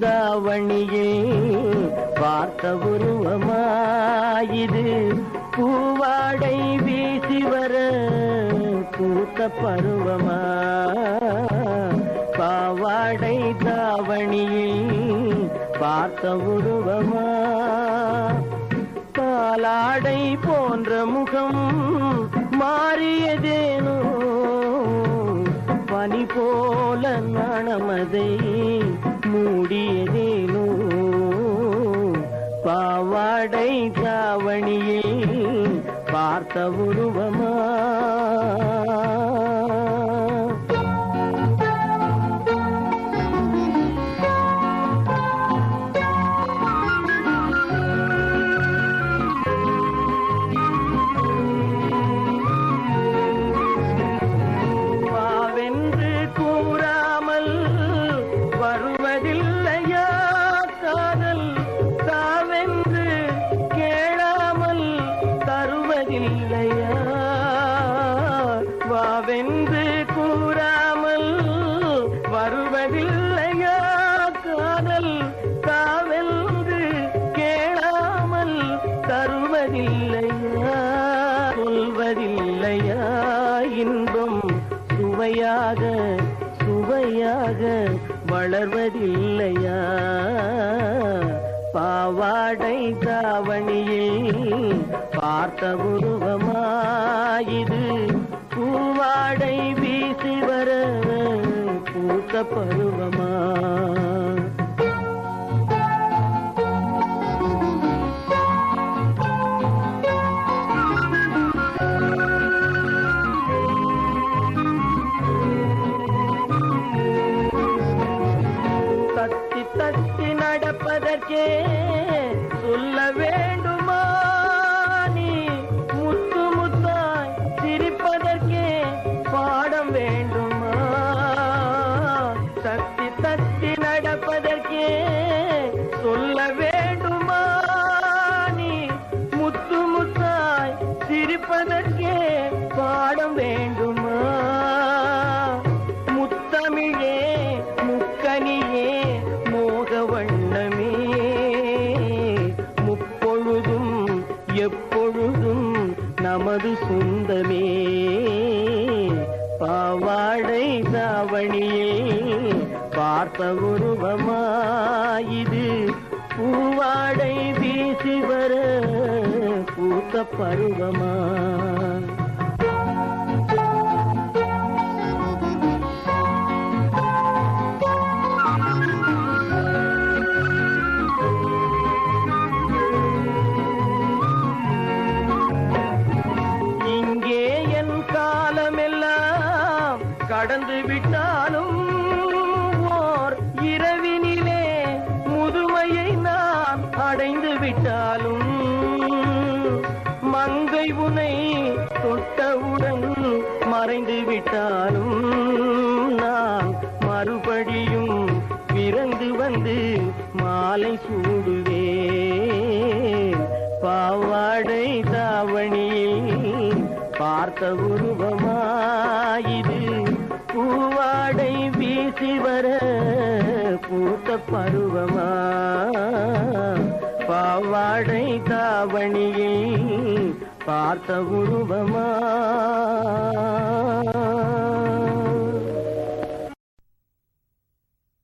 தாவணியில் பார்த்த உருவமாயிது. பூவாடை வீசி வர பூத்த பருவமா? பாவாடை தாவணியில் பார்த்த உருவமா? பாலாடை போன்ற முகம் படை தாவணியில் பார்த்த உருவம் சொல்வதில்லையா? சொல்வதில்லையா? இன்பம் சுவையாக சுவையாக வளர்வதில்லையா? பாவாடை தாவணியில் பார்த்த உருவமாயிது. பூவாடை வீசி வர பூத்த பருவமா? சொல்ல முழுதும் நமது சொந்தமே. பாவாடை தாவணியே பார்த்த உருவமாயிது. பூவாடை வீசி வர பூத்த பருவமா. கடந்து விட்டாலும் ஓர் இரவினிலே முதுமையை நான் அடைந்து விட்டாலும் மங்கை உனை தொட்டவுடன் மறைந்து விட்டாலும் நான் மறுபடியும் பிறந்து வந்து மாலை சூடுவே பாவாடை தாவணியில் பார்த்த உருவமா பூவாடை வீசி வர பூத்த பருவமா? பாவாடை தாவணியை பார்த்த உருவமா?